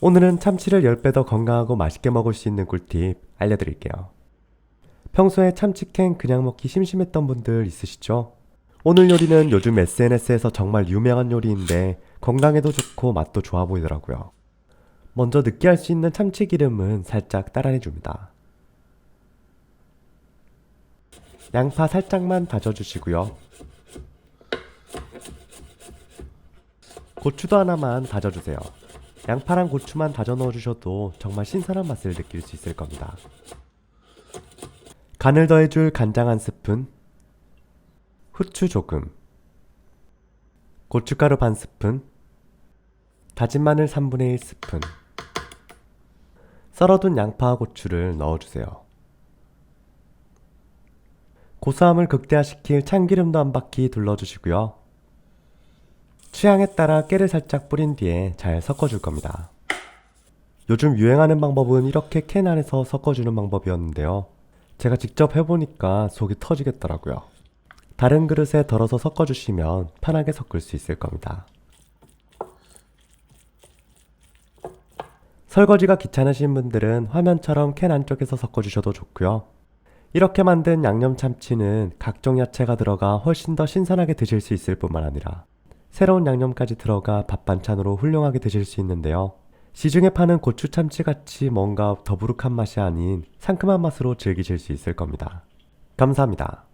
오늘은 참치를 10배 더 건강하고 맛있게 먹을 수 있는 꿀팁 알려드릴게요. 평소에 참치캔 그냥 먹기 심심했던 분들 있으시죠? 오늘 요리는 요즘 SNS에서 정말 유명한 요리인데 건강에도 좋고 맛도 좋아 보이더라고요. 먼저 느끼할 수 있는 참치 기름은 살짝 따라내줍니다. 양파 살짝만 다져주시고요. 고추도 하나만 다져주세요. 양파랑 고추만 다져 넣어주셔도 정말 신선한 맛을 느낄 수 있을 겁니다. 간을 더해줄 간장 한 스푼, 후추 조금, 고춧가루 반 스푼, 다진 마늘 3분의 1 스푼, 썰어둔 양파와 고추를 넣어주세요. 고소함을 극대화시킬 참기름도 한 바퀴 둘러주시고요. 취향에 따라 깨를 살짝 뿌린 뒤에 잘 섞어줄 겁니다. 요즘 유행하는 방법은 이렇게 캔 안에서 섞어주는 방법이었는데요. 제가 직접 해보니까 속이 터지겠더라고요. 다른 그릇에 덜어서 섞어주시면 편하게 섞을 수 있을 겁니다. 설거지가 귀찮으신 분들은 화면처럼 캔 안쪽에서 섞어주셔도 좋고요. 이렇게 만든 양념 참치는 각종 야채가 들어가 훨씬 더 신선하게 드실 수 있을 뿐만 아니라 새로운 양념까지 들어가 밥 반찬으로 훌륭하게 드실 수 있는데요. 시중에 파는 고추 참치 같이 뭔가 더부룩한 맛이 아닌 상큼한 맛으로 즐기실 수 있을 겁니다. 감사합니다.